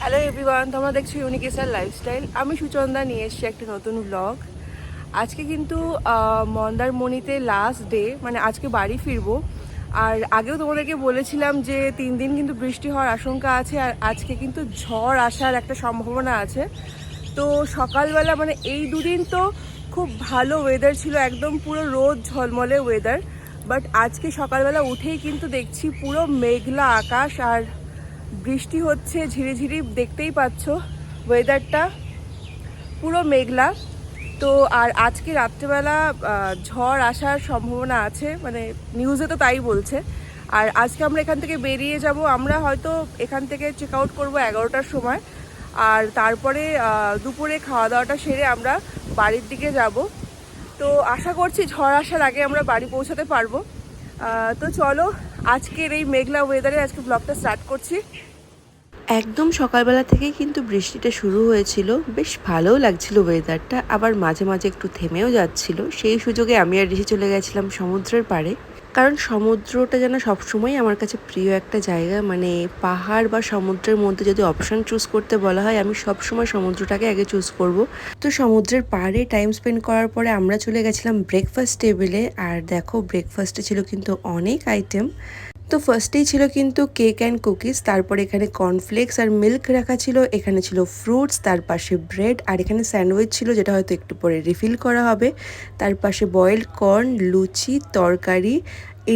Hello everyone তোমরা দেখছ ইউনিকেসার lifestyle আমি সুচন্দা, নিয়ে এসেছি একটি নতুন ব্লগ আজকে কিন্তু মন্দারমণিতে লাস্ট ডে মানে আজকে বাড়ি ফিরবো। আর আগেও তোমাদেরকে বলেছিলাম যে তিন দিন কিন্তু বৃষ্টি হওয়ার আশঙ্কা আছে, আর আজকে কিন্তু ঝড় আসার একটা সম্ভাবনা আছে। তো সকালবেলা মানে এই দুদিন তো খুব ভালো ওয়েদার ছিল, একদম পুরো রোদ, ঝলমলে ওয়েদার বাট আজকে সকালবেলা উঠেই কিন্তু দেখছি পুরো মেঘলা আকাশ, আর বৃষ্টি হচ্ছে, ঝিরিঝিরি দেখতেই পাচ্ছ ওয়েদারটা পুরো মেঘলা। তো আর আজকে রাত্রেবেলা ঝড় আসার সম্ভাবনা আছে মানে নিউজে তো তাই বলছে। আর আজকে আমরা এখান থেকে বেরিয়ে যাব, আমরা হয়তো এখান থেকে চেক আউট করব এগারোটার সময়। আর তারপরে দুপুরে খাওয়া দাওয়াটা সেরে আমরা বাড়ির দিকে যাব। তো আশা করছি ঝড় আসার আগে আমরা বাড়ি পৌঁছাতে পারব। তো চলো আজকের এই মেঘলা ওয়েদারে আজকে ব্লগটা স্টার্ট করছি। একদম সকালবেলা থেকেই কিন্তু বৃষ্টিটা শুরু হয়েছিল। বেশ ভালোও লাগছিল ওয়েদারটা আবার মাঝে মাঝে একটু থেমেও যাচ্ছিল। সেই সুযোগে আমি আর ঋষি চলে গেছিলাম সমুদ্রের পাড়ে। কারণ সমুদ্রটা যেন সবসময় আমার কাছে প্রিয় একটা জায়গা। মানে পাহাড় বা সমুদ্রের মধ্যে যদি অপশন চুজ করতে বলা হয়, আমি সবসময় সমুদ্রটাকে আগে চুজ করব। তো সমুদ্রের পাহাড়ে টাইম স্পেন্ড করার পরে আমরা চলে গেছিলাম ব্রেকফাস্ট টেবিলে আর দেখো ব্রেকফাস্টে ছিল কিন্তু অনেক আইটেম তো ফার্স্টেই ছিল কিন্তু কেক অ্যান্ড কুকিজ তারপর এখানে কর্নফ্লেক্স আর মিল্ক রাখা ছিল, এখানে ছিল ফ্রুটস তার পাশে ব্রেড আর এখানে স্যান্ডউইচ ছিল যেটা হয়তো একটু পরে রিফিল করা হবে। তার পাশে বয়েলড কর্ন লুচি, তরকারি,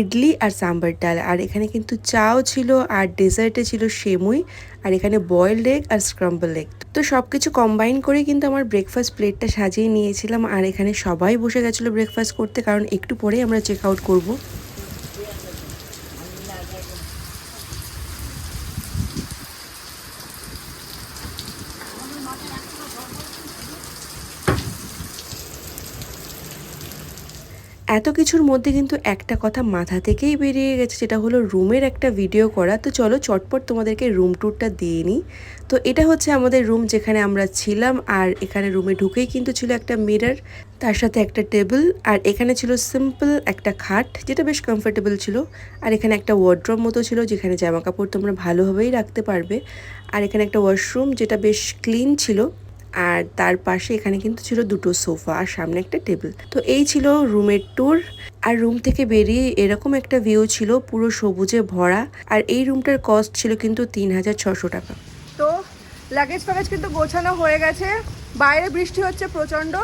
ইডলি আর সাম্বার ডাল। আর এখানে কিন্তু চাও ছিল, আর ডেজার্টে ছিল সেমুই, আর এখানে বয়েলড এগ আর স্ক্রাম্বল এগ তো সব কিছু কম্বাইন করে কিন্তু আমার ব্রেকফাস্ট প্লেটটা সাজিয়ে নিয়েছিলাম, আর এখানে সবাই বসে গেছিল ব্রেকফাস্ট করতে, কারণ একটু পরেই আমরা চেক আউট করব। এত কিছুর মধ্যে কিন্তু একটা কথা মাথা থেকেই বেরিয়ে গেছে যেটা হলো রুমের একটা ভিডিও করা। তো চলো চটপট তোমাদেরকে রুম ট্যুরটা দিয়ে নিই। তো এটা হচ্ছে আমাদের রুম যেখানে আমরা ছিলাম, আর এখানে রুমে ঢুকেই কিন্তু ছিল একটা মিরর তার সাথে একটা টেবিল আর এখানে ছিল সিম্পল একটা খাট, যেটা বেশ কমফোর্টেবল ছিল। আর এখানে একটা ওয়ার্ড্রপ মতো ছিল, যেখানে জামা কাপড় তোমরা ভালোভাবেই রাখতে পারবে। আর এখানে একটা ওয়াশরুম যেটা বেশ ক্লিন ছিল। আর তার পাশে এখানে কিন্তু ছিল দুটো সোফা আর সামনে একটা টেবিল। তো এই ছিল রুমের ট্যুর আর রুম থেকে বেরিয়ে এরকম একটা ভিউ ছিল, পুরো সবুজে ভরা। আর এই রুমটার কস্ট ছিল কিন্তু তিন হাজার ছশো টাকা। তো লাগেজ ফ্যাগেজ কিন্তু গোছানো হয়ে গেছে। বাইরে বৃষ্টি হচ্ছে প্রচণ্ড।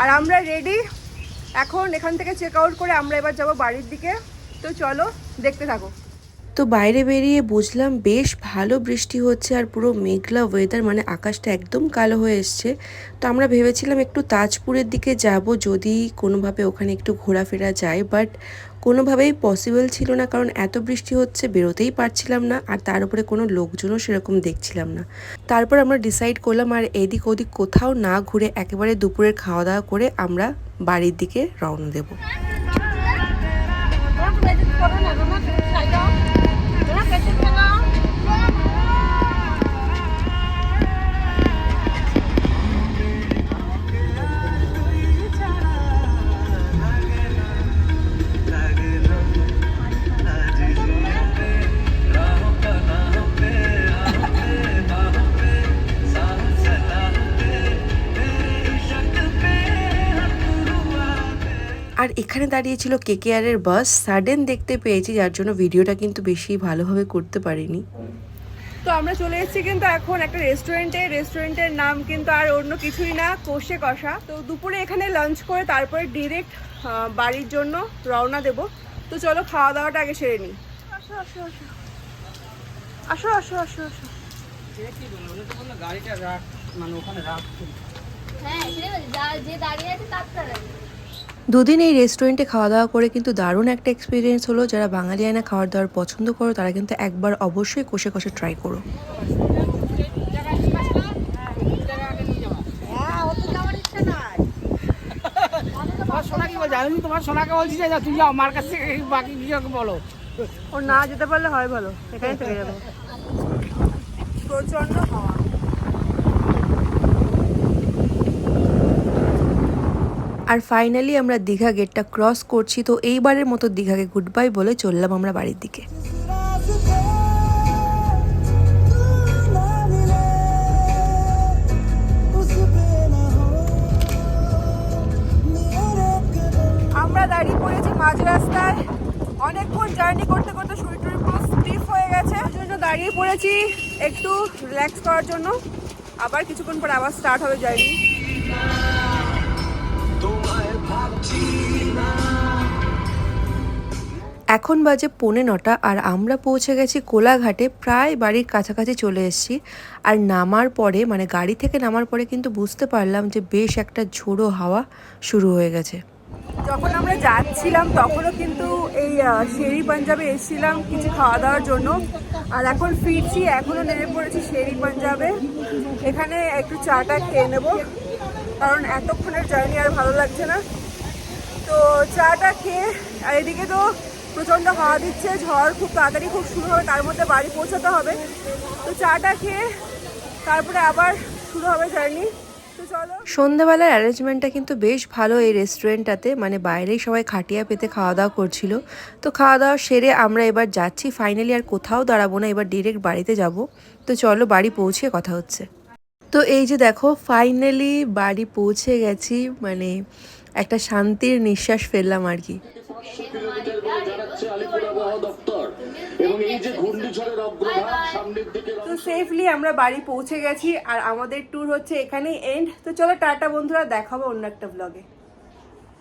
আর আমরা রেডি এখন এখান থেকে চেক আউট করে আমরা এবার যাব বাড়ির দিকে। তো চলো দেখতে থাকো। তো বাইরে বেরিয়ে বুঝলাম বেশ ভালো বৃষ্টি হচ্ছে আর পুরো মেঘলা ওয়েদার মানে আকাশটা একদম কালো হয়ে এসছে। তো আমরা ভেবেছিলাম একটু তাজপুরের দিকে যাব, যদি কোনোভাবে ওখানে একটু ঘোরাফেরা যায় বাট কোনোভাবেই পসিবল ছিল না, কারণ এত বৃষ্টি হচ্ছে, বেরোতেই পারছিলাম না, আর তার উপরে কোনো লোকজনও সেরকম দেখছিলাম না। তারপর আমরা ডিসাইড করলাম, আর এদিক ওদিক কোথাও না ঘুরে একেবারে দুপুরের খাওয়া দাওয়া করে আমরা বাড়ির দিকে রওনা দেবো। আর এখানে দাঁড়িয়েছিল কেকেআরের বাস সাডেন দেখতে পেয়েছি যার জন্য ভিডিওটা কিন্তু বেশি ভালোভাবে করতে পারিনি। তো আমরা চলে এসেছি কিন্তু এখন একটা রেস্টুরেন্টে রেস্টুরেন্টের নাম কিন্তু আর অন্য কিছুই না কষে কষা। তো দুপুরে এখানে লাঞ্চ করে তারপরে ডিরেক্ট বাড়ির জন্য রওনা দেব। তো চলো খাওয়া দাওয়াটা আগে সেরে নিই। আসো আসো আসো। আসো আসো আসো আসো। গাড়িটা রাখ মানে ওখানে রাখ হ্যাঁ যা- যে দাঁড়িয়ে আছে তার তার দুদিন এই রেস্টুরেন্টে খাওয়া দাওয়া করে কিন্তু দারুণ একটা এক্সপিরিয়েন্স হলো। যারা বাঙালি আয়না খাবার দাওয়ার পছন্দ করো তারা কিন্তু একবার অবশ্যই কষে কষে ট্রাই করো। আমি তোমার সোনাকে বলছি যে তুই যাও আমার কাছ থেকে বাকি কিছু বলো। ও না যেতে পারলে হয় ভালো এখানে থেকে যাব। প্রচণ্ড হাওয়া। আর ফাইনালি আমরা দীঘা গেটটা ক্রস করছি, তো এইবারের মতো দীঘাকে গুড বাই বলে চললাম আমরা বাড়ির দিকে। আমরা দাঁড়িয়ে পড়েছি মাঝ রাস্তায়। অনেকক্ষণ জার্নি করতে করতে শরীর টরীর পুরো স্টিফ হয়ে গেছে। জন্য দাঁড়িয়ে পড়েছি একটু রিল্যাক্স করার জন্য। আবার কিছুক্ষণ পর আবার স্টার্ট হবে জার্নি এখন বাজে পৌনে নটা আর আমরা পৌঁছে গেছি কোলাঘাটে, প্রায় বাড়ির কাছাকাছি চলে এসেছি। আর নামার পরে মানে গাড়ি থেকে নামার পরে কিন্তু বুঝতে পারলাম যে বেশ একটা ঝোড়ো হাওয়া শুরু হয়ে গেছে। যখন আমরা যাচ্ছিলাম, তখনও কিন্তু এই শেরি পাঞ্জাবে এসেছিলাম কিছু খাওয়া দাওয়ার জন্য। আর এখন ফিরছি, এখনও নেমে পড়েছি শেরি পাঞ্জাবে। এখানে একটু চাটা খেয়ে নেব, কারণ এতক্ষণের জার্নি আর ভালো লাগছে না। তো চাটা খেয়ে, আর এদিকে তো প্রচণ্ড হাওয়া দিচ্ছে, ঝড় খুব তাড়াতাড়ি খুব শুরু হবে, তার মধ্যে বাড়ি পৌঁছাতে হবে। তো চাটা খেয়ে তারপরে আবার শুরু হবে জার্নি। সন্ধ্যাবেলার অ্যারেঞ্জমেন্টটা কিন্তু বেশ ভালো এই রেস্টুরেন্টটাতে মানে বাইরেই সবাই খাটিয়া পেতে খাওয়া দাওয়া করছিল। তো খাওয়া দাওয়া সেরে আমরা এবার যাচ্ছি ফাইনালি আর কোথাও দাঁড়াবো না, এবার ডিরেক্ট বাড়িতে যাব। তো চলো বাড়ি পৌঁছে কথা হচ্ছে। তো এই যে দেখো ফাইনালি বাড়ি পৌঁছে গেছি মানে একটা শান্তির নিঃশ্বাস ফেললাম আর কি। তো সেফলি আমরা বাড়ি পৌঁছে গেছি আর আমাদের ট্যুর হচ্ছে এখানেই এন্ড তো চলো টাটা বন্ধুরা, দেখাবো অন্য একটা ব্লগে